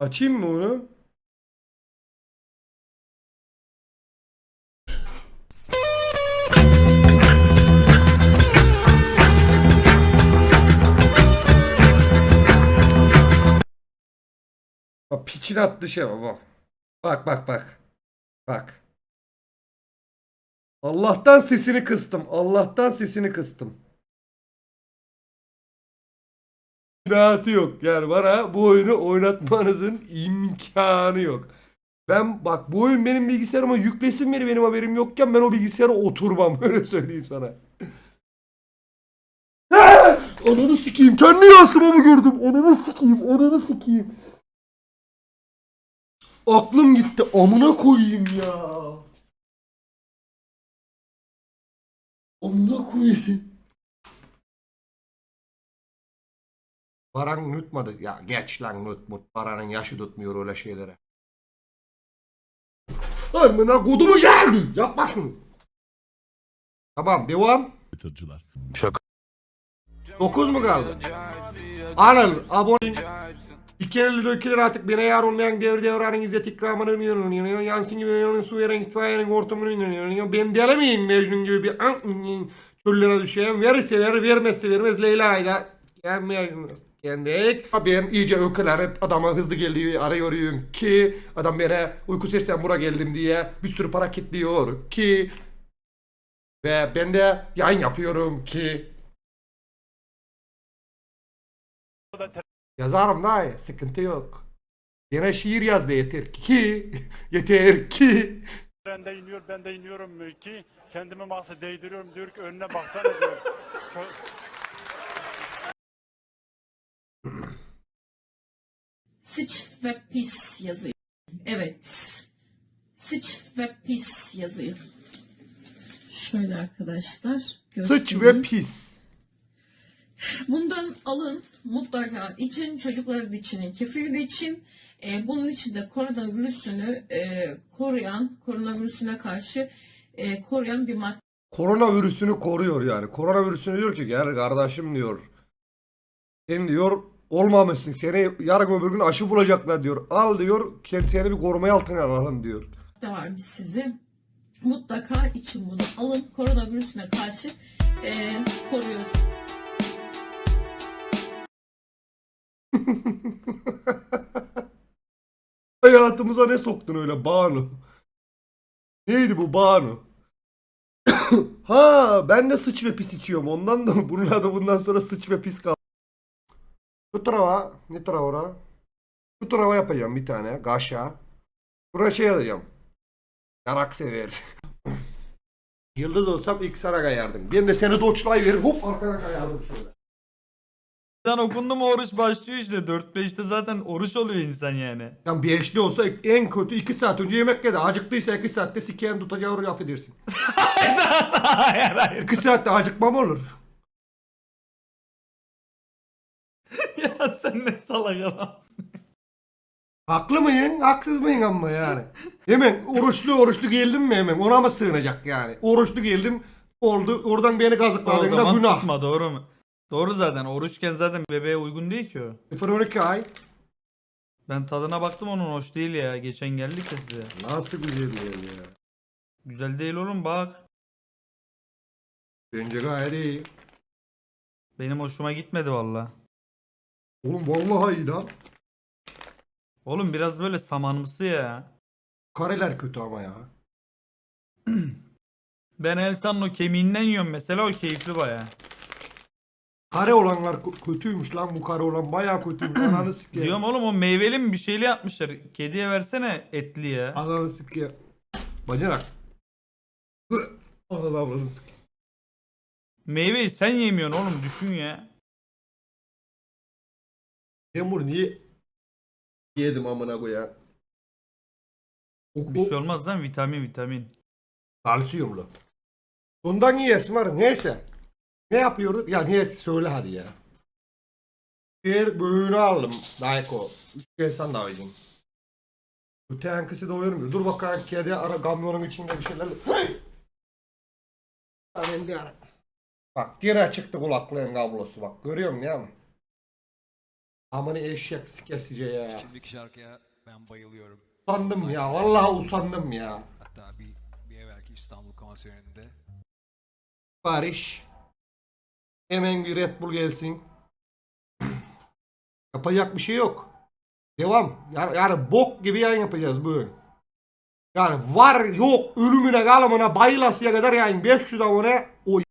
Açayım mı onu? Bak piçin attı şey baba. Bak bak bak. Bak. Allah'tan sesini kıstım. Allah'tan sesini kıstım. Rahatı yok. Yani bana bu oyunu oynatmanızın imkanı yok. Ben bak bu oyun benim bilgisayarıma yüklesin beni benim haberim yokken ben o bilgisayara oturmam. Öyle söyleyeyim sana. Ananı sikeyim. Kendi yansıma mı gördüm? Ananı sikeyim. Ananı sikeyim. Aklım gitti. Amına koyayım ya. Amına koyayım. Baran unutmadı. Ya geç lan unutmut. Baran'ın yaşı tutmuyor öyle şeylere. Amına kodumu geldi. Yapma şunu. Tamam devam. yatırıcılar. 9 mu kaldı? Anıl abone 2 lira 2 lira artık bana yar olmayan devir devranın izzet ikramını öneriyor. Yansın gibi yanın su veren itfaiyenin ortamını öneriyor. Ben deli miyim Mecnun gibi bir an çöllere düşeyim. Verirse verir vermezse vermez Leyla'yı da kendik. Ben iyice ökülerip adama hızlı geldiği arıyorum ki adam bana uyku sersem bura geldim diye bir sürü para kilitliyor ki ve ben de yayın yapıyorum ki Yazarım da sıkıntı yok. Yine şiir yazdı yeter ki. yeter ki. Ben de iniyor, ben de iniyorum ki kendimi masa değdiriyorum diyor ki önüne baksana diyor. Sıç ve pis yazıyor. Evet. Sıç ve pis yazıyor. Şöyle arkadaşlar. Sıç ve pis. Bundan alın mutlaka için çocukların için, kefili için e, bunun içinde koronavirüsünü e, koruyan, koronavirüsüne karşı e, koruyan bir madde Koronavirüsünü koruyor yani. Koronavirüsünü diyor ki gel kardeşim diyor. Sen diyor olmamışsın. Seni yarın öbür gün aşı bulacaklar diyor. Al diyor. ke- Seni bir korumaya altına alalım diyor. biz size. Mutlaka için bunu alın. Koronavirüsüne karşı e, koruyoruz. Hayatımıza ne soktun öyle Banu? Neydi bu Banu? ha ben de sıç ve pis içiyorum. Ondan da bunun adı bundan sonra sıç ve pis kaldı. Şu tarafa ne tarafa ora? Şu tarafa yapacağım bir tane gaşa. Buraya şey yazacağım. Yarak sever. Yıldız olsam ilk sana kayardım. Ben de seni doçlayıverir hop arkana kayardım şöyle. Sen okundu mu oruç başlıyor işte. 4-5'te zaten oruç oluyor insan yani. Yani beşli olsa en kötü 2 saat önce yemek yedi. Acıktıysa 2 saatte sikeyen tutacağı orucu affedersin. hayır hayır. 2 saatte acıkmam olur. Sen ne salak adamsın. Haklı mıyım? Haksız mıyım ama yani? Hemen oruçlu oruçlu geldim mi hemen? Ona mı sığınacak yani? Oruçlu geldim oldu. Oradan beni O kazıkladığında zaman günah. tutma doğru mu? Doğru zaten oruçken zaten bebeğe uygun değil ki o. 0-12 ay. Ben tadına baktım onun hoş değil ya. Geçen geldik ya size. Nasıl güzel bir yer ya. Güzel değil oğlum bak. Bence gayet iyi. Benim hoşuma gitmedi valla. Oğlum vallahi iyi lan. Oğlum biraz böyle samanımsı ya. Kareler kötü ama ya. Ben Elsa'nın o kemiğinden yiyorum mesela o keyifli baya. Kare olanlar kö- kötüymüş lan bu kare olan bayağı kötüymüş. Ananı sikeyim. Diyorum oğlum o meyveli mi bir şeyli yapmışlar. Kediye versene etli ya. Ananı sikeyim. Bacanak. Ananı avradını sikeyim. Meyveyi sen yemiyorsun oğlum düşün ya. Ben bunu niye yedim amına koyayım? Bir şey olmaz lan vitamin vitamin. Kalsiyumlu. Bundan yiyesin var. Neyse. Ne yapıyorduk? Ya neyse söyle hadi ya. Bir büyüğünü aldım. Dayko. Üç insan da aldım. Ötenkisi de oynuyor. Dur bakalım kedi ara kamyonun içinde bir şeyler. Hey! Ben de ara. Bak gene çıktı kulaklığın kablosu bak. Görüyor musun ya? Aman eşek sikesice ya. Şimdiki şarkıya ben bayılıyorum. Usandım ya. Vallahi usandım ya. Hatta bir, bir evvelki İstanbul konserinde Barış. Hemen bir Red Bull gelsin. Yapacak bir şey yok. Devam. Yani, yani bok gibi yayın yapacağız bugün. Yani var yok ölümüne kalımına bayılasıya kadar yayın 500 abone o